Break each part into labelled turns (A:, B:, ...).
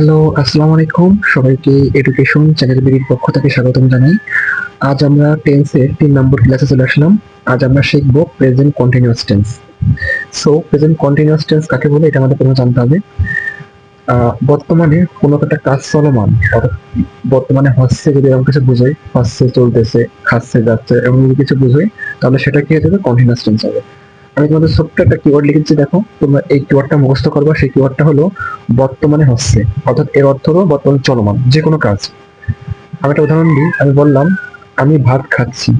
A: Hello, আসসালামু আলাইকুম। সবাইকে এডুকেশন চ্যানেল বিডির পক্ষ থেকে স্বাগতম জানাই। আজ আমরা টেন্সের তিন নম্বর ক্লাসে চলে আসলাম। আজ আমরা শিখব present continuous tense so present continuous tense কাকে বলে? এটা আমাদের প্রথমে জানতে হবে। বর্তমানে কোনো একটা কাজ চলমান। বর্তমানে হচ্ছে যদি এরকম কিছু বোঝাই হচ্ছে চলতেছে, খাচ্ছে, যাচ্ছে যদি কিছু বোঝাই তাহলে সেটা কি হয়ে যাবে? কন্টিনিউয়াস টেন্স হবে। আমি তোমাদের ছোট্ট একটা কিওয়ার্ড লিখেছি, দেখো। তোমরা এই কিওয়ার্ডটা মুখস্থ করবা, সেই কিওয়ার্ডটা হলো বর্তমানে হচ্ছে, অর্থাৎ এর অর্থ হলো বর্তমানে চলমান যে কোনো কাজ। আমি একটা উদাহরণ দিই, আমি বললাম, আমি ভাত খাচ্ছি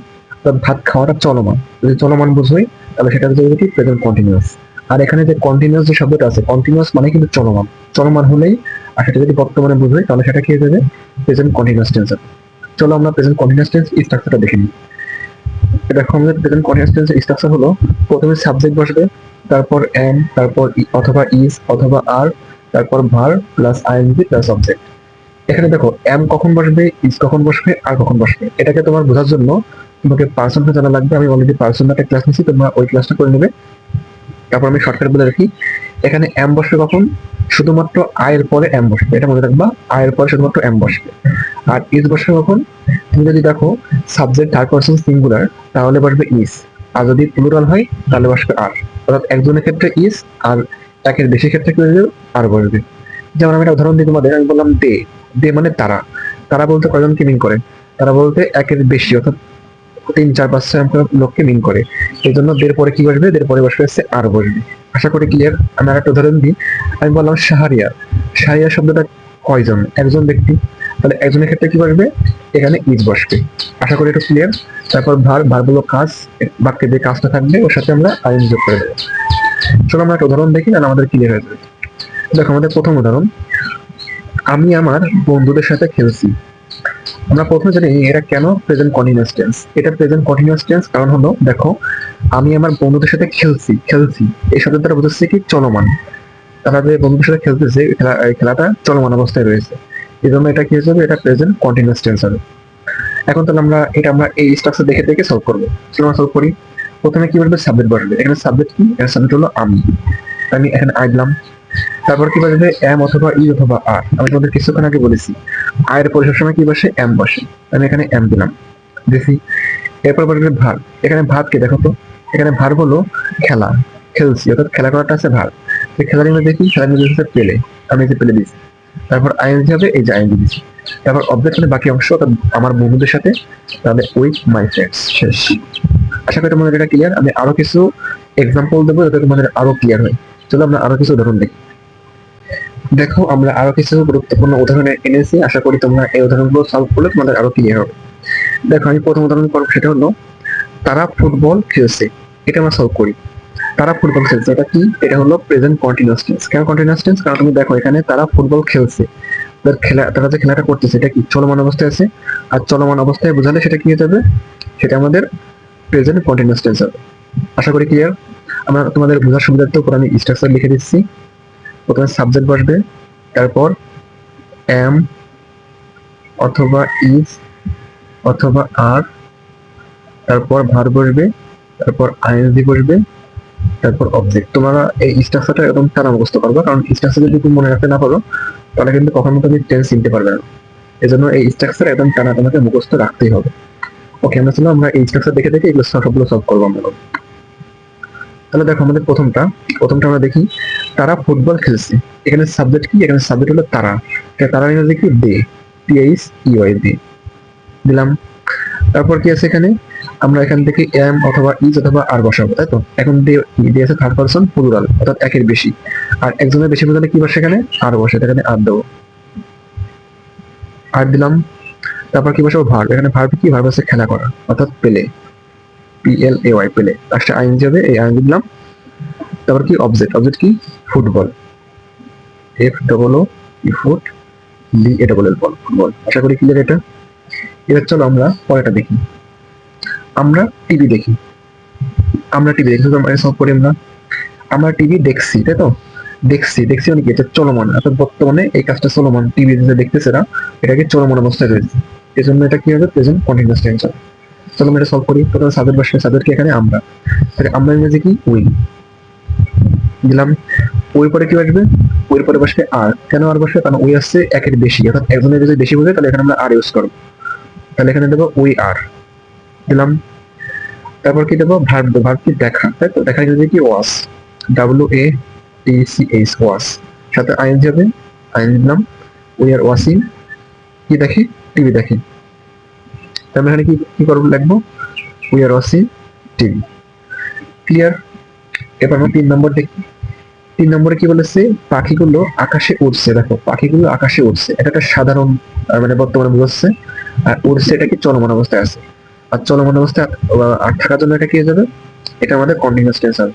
A: ভাত খাওয়াটা চলমান। যদি চলমান বুঝোই, তাহলে সেটা হচ্ছে কি প্রেজেন্ট কন্টিনিউয়াস আর এখানে যে কন্টিনিউয়াস যে শব্দটা আছে কন্টিনিউয়াস মানে কিন্তু চলমান। চলমান হলেই, আর সেটা যদি বর্তমানে বুঝোই, তাহলে সেটা কি হয়ে যাবে? প্রেজেন্ট কন্টিনিউয়াস টেন্স চলো আমরা প্রেজেন্ট কন্টিনিউয়াস টেন্স স্ট্রাকচারটা দেখে নিই। স্ট্রাকচার হলো, প্রথমে সাবজেক্ট বসবে, তারপর এম তারপর অথবা ইজ অথবা আর তারপর verb plus ING plus object এখানে দেখো এম কখন বসবে ইজ কখন বসবে আর কখন বসবে। এটাকে তোমার বোঝার জন্য তোমাকে পার্সনটা জানা লাগবে, আমি অলরেডি পার্সনটা একটা ক্লাস নিয়েছি, তোমরা ওই ক্লাসটা করে নেবে। তারপর আমি শর্টকাট বলে রাখি। এখানে এম বসবে কখন? শুধুমাত্র আয়ের পরে এম বসবে। এটা মনে রাখবা আয়ের পরে শুধুমাত্র এম বসবে। আর ইজ বসবে কখন? তুমি যদি দেখো সাবজেক্ট থার্ড পার্সন সিঙ্গুলার তাহলে বসবে ইজ আর যদি প্লুরাল হয়, তাহলে বসবে আর অর্থাৎ একজনের ক্ষেত্রে ইজ আর একের বেশি ক্ষেত্রে কি হয়ে আর বসবে। যেমন আমি একটা উদাহরণ দিই তোমাদের, আমি বললাম দে দে মানে তারা। তারা বলতে কয়জনকে মিন করে? তারা বলতে একের বেশি, অর্থাৎ তিন চার পাঁচ লোককে মিন করে। এই জন্য দের পরে কি বসবে? দের পরে বসবে হচ্ছে আর বসবে। আশা করি ক্লিয়ার আমি আর একটা উদাহরণ দিই। আমি বললাম সাহারিয়া শাহরিয়া শব্দটা কয়জন? একজন ব্যক্তি। তাহলে একজনের ক্ষেত্রে কি বসবে? এখানে ইজ বসবে। আশা করি এটা ক্লিয়ার তারপর ভার ভার বলো কাজ। বাক্যে যে কাজটা থাকবে, ওর সাথে আমরা আইন যোগ করে দেবো। চলো আমরা একটা উদাহরণ দেখি, তাহলে আমাদের ক্লিয়ার হয়ে যাবে। দেখো, আমাদের প্রথম উদাহরণ। আমি আমার বন্ধুদের সাথে খেলছি। আমরা প্রথমে জানি এটা কেন প্রেজেন্ট কন্টিনিউয়াস টেন্স এটা প্রেজেন্ট কন্টিনিউয়াস টেন্স কারণ হলো, দেখো, আমি আমার বন্ধুদের সাথে খেলছি খেলছি। এই শব্দ দ্বারা বোঝাচ্ছে কি, চলমান। তারা যে বন্ধুদের সাথে খেলতেছে খেলাটা চলমান অবস্থায় রয়েছে। এই জন্য এটা কি হয়ে এটা প্রেজেন্ট কন্টিনিউয়াস টেন্স হবে। এখন তাহলে আমরা এটা আমরা এই স্ট্রাকচার দেখে দেখে সলভ করব। আমরা সলভ করি। প্রথমে কি বলবে? সাবজেক্ট বসবে এখানে সাবজেক্ট কি? এখানে সাবজেক্ট হলো আমি। আমি এখানে আই দিলাম তারপর কি বসবে এম অথবা ই অথবা আর আমি তোমাদের কিছুক্ষণ আগে বলেছি। আয়ের পরে সবসময় কি বসে? এম বসে। আমি এখানে এম দিলাম। দেখি। এরপর বসবে ভার। এখানে ভাত কে? দেখো তো। এখানে ভার হলো খেলা। খেলছি। অর্থাৎ খেলা করাটা আছে ভার। এই খেলার মধ্যে দেখি খেলার মধ্যে হচ্ছে পেলে আমি এই যে পেলে দিয়েছি। তারপর আইএনজি হবে, এই যে আইএনজি দিয়েছি। তারপর অবজেক্ট মানে বাকি অংশ, অর্থাৎ আমার বন্ধুদের সাথে, তাহলে উইথ মাই ফ্রেন্ডস শেষ। আশা করি তোমাদের এটা ক্লিয়ার আমি আরও কিছু এক্সাম্পল দেবো যাতে তোমাদের আরও ক্লিয়ার হয়। চলো আমরা আরও কিছু উদাহরণ দেখি। দেখো, আমরা আরও কিছু গুরুত্বপূর্ণ উদাহরণ এনেছি। আশা করি তোমরা এই উদাহরণগুলো সলভ করলে তোমাদের আরও ক্লিয়ার হবে। দেখো, আমি প্রথম উদাহরণ করব, সেটা হলো, তারা ফুটবল খেলছে। এটা আমরা সলভ করি। তারা ফুটবল খেলছে, এটা কি? এটা হলো প্রেজেন্ট কন্টিনিউয়াস টেন্স কেন কন্টিনিউয়াস টেন্স কারণ তুমি দেখো, এখানে তারা ফুটবল খেলছে। তাদের খেলা, তারা যে খেলাটা করতেছে, এটা কি? চলমান অবস্থায় আছে। আর চলমান অবস্থায় বোঝালে সেটা কি হয়ে যাবে? সেটা আমাদের প্রেজেন্ট কন্টিনিউয়াস টেন্স হবে। আশা করি ক্লিয়ার আমরা তোমাদের বোঝার সুবিধার্থে উপর আমি স্ট্রাকচার লিখে দিচ্ছি। প্রথমে সাবজেক্ট বসবে, তারপর এম অথবা ইজ অথবা আর তারপর ভার বসবে, তারপর আইএনজি বসবে, তারপর অবজেক্ট তোমরা এই স্ট্রাকচারটা একদম টানা মুখস্থ করবে, কারণ স্ট্রাকচার যদি তুমি মনে রাখতে না পারো, তাহলে কিন্তু কখনো তুমি টেন্স চিনতে পারবে না। এই জন্য এই স্ট্রাকচার একদম টানা তোমাকে মুখস্থ রাখতেই হবে। ওকে আমরা চলো আমরা এই স্ট্রাকচার দেখে দেখে এগুলো সবগুলো সলভ করব আমরা। তাহলে দেখো আমাদের প্রথমটা প্রথমটা আমরা দেখি, তারা ফুটবল খেলছে। এখানে সাবজেক্ট কি? এখানে সাবজেক্ট হলো তারা। তারা ইংরেজি কি দে টিএইচ ইওয়াই দে দিলাম। তারপর কি আছে এখানে? আমরা এখান থেকে এম অথবা ইজ অথবা আর বসাবো, তাই তো? এখন দিয়ে দিয়ে আছে থার্ড পারসন প্লুরাল অর্থাৎ একের বেশি। আর একজনের বেশি বোঝালে কি বসে এখানে? আর বসে এখানে আর দেবো। আর দিলাম। তারপর কি বসাবো? ভার্ব এখানে ভার্ব কি? ভার্ব আছে খেলা করা, অর্থাৎ পেলে পি এল এ ওয়াই পেলে লাস্টে আইন যাবে এই আইন দিলাম তারপর কি? অবজেক্ট অবজেক্ট কি? Football F double O E foot A double L ball football আশা করি ক্লিয়ার এটা? এবার চলো আমরা পরেরটা দেখি। আমরা টিভি দেখি। আমরা টিভি দেখি সব করি আমরা আমরা টিভি দেখছি, তাই তো? দেখছি দেখছি মানে কি? এটা চলমান। অর্থাৎ বর্তমানে এই কাজটা চলমান। টিভি দেখতেছে না, এটাকে চলমান অবস্থায় রয়েছে। এই জন্য এটা কি হবে? প্রেজেন্ট টেন্স হবে চলো আমরা এটা সলভ করি। প্রথমে সাদের বসে সাদের কি এখানে আমরা। তাহলে আমরা ইংরেজি কি? উই দিলাম। ওই পরে কি আসবে? ওই পরে বসবে আর। কেন আর বসবে? কারণ ওই আসছে একের বেশি। অর্থাৎ একজনের যদি বেশি বোঝে, তাহলে এখানে আমরা আর ইউজ করব। তাহলে এখানে দেবো ওই আর। দিলাম। তারপর কি দেবো? ভার্ব দেবো। ভার্ব কি? দেখা। তাই তো? দেখা যদি কি? Watch W A T C H watch সাথে আইন যাবে আইন দিলাম। উই আর ওয়াসিং কি দেখি? টিভি দেখি। তাহলে এখানে কি কি করব লিখব? We are watching TV clear এবার আমরা তিন নম্বর দেখি। তিন নম্বরে কি বলেছে? পাখিগুলো আকাশে উড়ছে। দেখো, পাখিগুলো আকাশে উড়ছে। এটা একটা সাধারণ মানে বর্তমানে বুঝছে আর উড়ছে এটা কি চলমান অবস্থায় আছে। আর চলমান অবস্থায় আর থাকার জন্য এটা কি যাবে? এটা আমাদের কন্টিনিউয়াস টেন্স হবে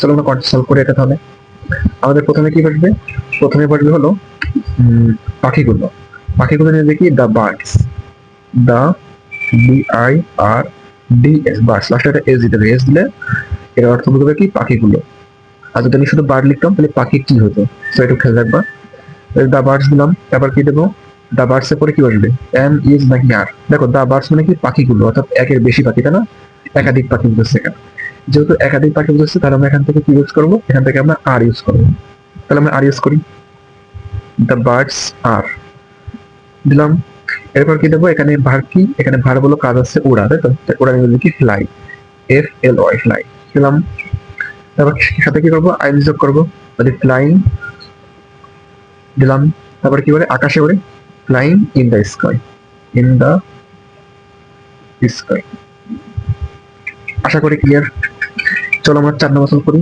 A: চলো আমরা সলভ করে এটা তাহলে। আমাদের প্রথমে কি বসবে প্রথমে বসবে হলো পাখিগুলো। পাখিগুলো নিয়ে দেখি the birds the B I R S birds লাস্টে এস দিতে হবে এস দিলে, এর অর্থ বুঝবে কি? পাখিগুলো আর যদি আমি শুধু বার্ড লিখতাম, তাহলে পাখি কি হতো? তো একটু খেয়াল রাখবা। দা বার্ডস দিলাম তারপর কি দেবো? দা বার্ডস এর পরে কি বসবে এম ইজ নাকি আর দেখো দা বার্ডস মানে কি? পাখিগুলো, অর্থাৎ একের বেশি পাখি, তাই না? একাধিক পাখি বুঝছে এখানে। যেহেতু একাধিক পাখি বুঝছে তাহলে আমরা এখান থেকে কি ইউজ করব? এখান থেকে আমরা আর ইউজ করব। তাহলে আমরা আর ইউজ করি। দ্য বার্ডস আর দিলাম। এরপর কি দেবো এখানে ভার কি? এখানে ভার বলো কাজ আছে ওড়া, তাই তো? ওড়া ইংরেজি কি? Fly F L Y fly দিলাম তারপর সাথে কি করব? আইন যোগ করব। মানে ফ্লাইং দিলাম। তারপর কি বলে? আকাশে ওড়ে flying in the sky in the sky আশা করি ক্লিয়ার চলো আমরা চার নম্বর করি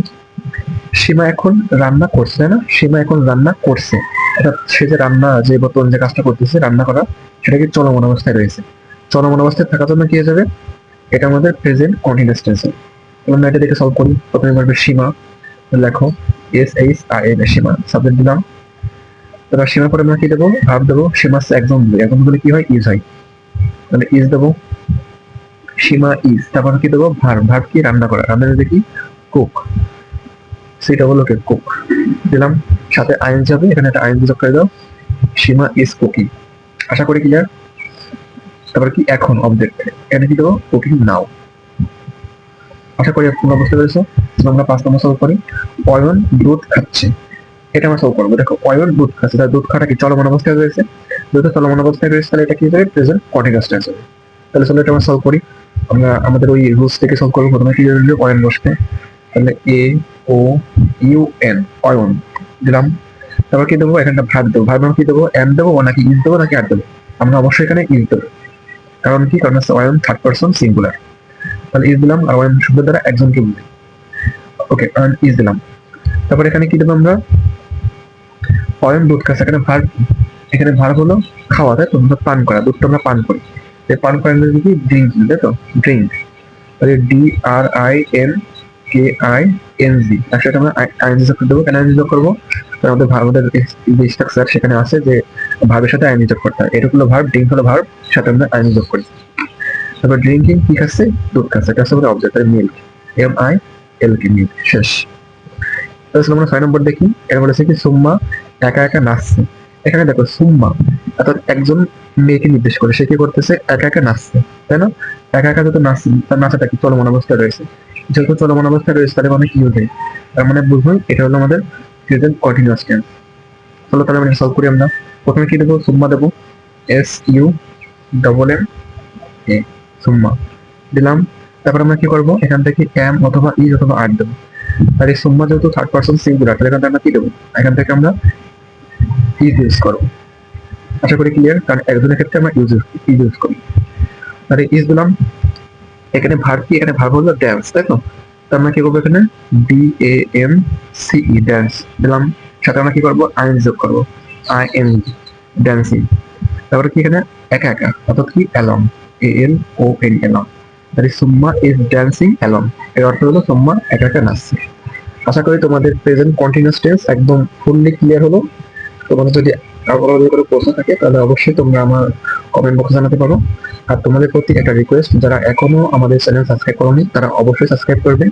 A: সীমা এখন রান্না করছে না? সীমা এখন রান্না করছে। অর্থাৎ সে যে রান্না যে বর্তমান যে কাজটা করতেছে, রান্না করা, সেটা কি চলমান অবস্থায় রয়েছে। চলমান অবস্থায় থাকার জন্য কি হয়ে যাবে? এটা আমাদের প্রেজেন্ট কন্টিনিউয়াস টেন্স আমরা এটা দেখে সলভ করি। প্রথমে বলবে সীমা। লেখো S H R N Seema. Subject দিলাম। এবার সীমা পরে আমরা কি দেবো? ভাব দেবো। সীমা একজন একজন বলে কি হয়? ইজ হয়। তাহলে ইজ দেবো। সীমা ইজ তারপর কি দেবো? ভার ভার কি? রান্না করা। রান্না দেখি। কুক সেটা হলো কি কুক দিলাম, সাথে আইন যাবে, এখানে একটা আইন করে দাও। সীমা কুকিং আশা করি ক্লিয়ার তারপর কি এখন অবজেক্ট কি দেবো? কুকিং নাও আশা করি তোমরা বুঝতে পেরেছ। আমরা পাঁচ নম্বর করি অয়ন দুধ খাচ্ছে। এটা আমরা সলভ করব। দেখো অয়ন দুধ খাচ্ছে। তার দুধ খাওয়াটা কি চলমান অবস্থায় রয়েছে? যেহেতু চলমান অবস্থায় রয়েছে, তাহলে এটা কি হবে প্রেজেন্ট কন্টিনিউয়াস টেন্স হবে তাহলে চলো এটা আমরা সলভ করি। আমরা আমাদের ওই রুলস থেকে সলভ করব। প্রথমে কি অয়ন বসবে তাহলে A O U N Ayan দিলাম। তারপর কি দেবো? এখানটা ভাত দেবো। ভাত কি দেবো? এম দেবো নাকি ইজ দেবো নাকি আর দেবো? আমরা অবশ্যই এখানে ইজ দেবো। কারণ কি? কারণ হচ্ছে অয়ন থার্ড পার্সন সিঙ্গুলার তাহলে ইজ দিলাম আর ওয়ান শব্দ দ্বারা একজনকে বুঝি ওকে আর ইজ দিলাম। তারপর এখানে কি দেবো আমরা? অয়ন দুধ খাচ্ছে। এখানে ভার এখানে ভার হলো খাওয়া, তাই তো? আমরা পান করা। দুধটা আমরা পান করি। পান করা কি? ড্রিঙ্ক তাই তো? ড্রিঙ্ক তাহলে D R I N K I N G একসাথে আমরা যোগ দেবো। কেন যোগ করব। আমাদের স্ট্রাকচার সেখানে আছে যে সাথে যোগ করতে হয়। ভার্ব ড্রিঙ্ক হলো ভার্ব সাথে আমরা যোগ করি। তারপর ড্রিঙ্কিং কি খাচ্ছে? দুধ খাচ্ছে। এটা হচ্ছে object milk M I L milk শেষ। তাহলে আমরা ছয় নম্বর দেখি। এটা বলেছে কি, সুম্মা একা একা নাচছে। এখানে দেখো, সুম্মা অর্থাৎ একজন মেয়েকে নির্দেশ করে। সে কি করতেছে? একা একা নাচছে। তাই না? একা একা যত নাচছে তার নাচাটা কি? চলমান অবস্থায় রয়েছে। যেহেতু চলমান অবস্থায় রয়েছে তাহলে মানে কি হতে তার মানে বুঝব এটা হলো আমাদের প্রেজেন্ট কন্টিনিউয়াস টেন্স চলো তাহলে আমরা সলভ করি আমরা। প্রথমে কি দেবো? সুম্মা দেবো। S U double M A Summa দিলাম। তারপর আমরা কি করব? এখান থেকে এম অথবা ইজ অথবা আর দেবো। আর এই সুম্মা যেহেতু থার্ড পার্সন সিঙ্গুলার তাহলে এখান থেকে আমরা কি দেবো? এখান থেকে আমরা ইজ ইউজ করব। আশা করি ক্লিয়ার কারণ একজনের ক্ষেত্রে আমরা ইউজ ইউজ করি। আর ইজ দিলাম। এখানে ভার কি? এখানে ভার হলো ড্যান্স তাই তো? আমরা কি করব এখানে? D A M C E dance দিলাম। সাথে আমরা কি করব? আইন যোগ করব। আই এন ড্যান্সিং তারপরে কি এখানে? একা একা। অর্থাৎ কি? Along A L O N along তাহলে সুম্মা ইজ ড্যান্সিং অ্যালং এর অর্থ হলো সুম্মা একা একা নাচছে। আশা করি তোমাদের প্রেজেন্ট কন্টিনিউয়াস টেন্স একদম ফুললি ক্লিয়ার হলো। তোমাদের যদি আগ্রহ করে প্রশ্ন থাকে, তাহলে অবশ্যই তোমরা আমার কমেন্ট বক্সে জানাতে পারো। আর তোমাদের প্রতি একটা রিকোয়েস্ট যারা এখনও আমাদের চ্যানেল সাবস্ক্রাইব করোনি, তারা অবশ্যই সাবস্ক্রাইব করবে।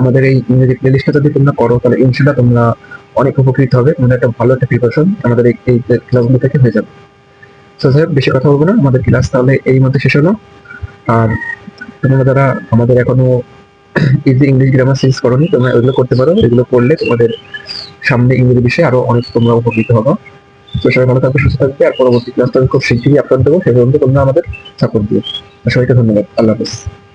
A: আমাদের এই ইংরেজি প্লেলিস্টটা যদি তোমরা করো, তাহলে ইনশাল্লাহ তোমরা অনেক উপকৃত হবে। একটা ভালো একটা প্রিপারেশন আমাদের এই ক্লাসগুলো থেকে হয়ে যাবে। সো বেশি কথা বলব না। আমাদের ক্লাস তাহলে এই মধ্যে শেষ হলো। আর তোমরা যারা আমাদের এখনও ইজি ইংলিশ গ্রামার সিরিজ করনি, তোমরা ওইগুলো করতে পারো। এগুলো করলে তোমাদের সামনে ইংরেজি বিষয়ে আরও অনেক তোমরা উপকৃত হব। তো সবাই ভালো থাকবে সুস্থ থাকবে আর পরবর্তী ক্লাস আমি খুব শিগগিরই আপলোড দেবো, সেই পর্যন্ত তোমরা আমাদের সাপোর্ট দিও। সবাইকে ধন্যবাদ। আল্লাহ হাফেজ।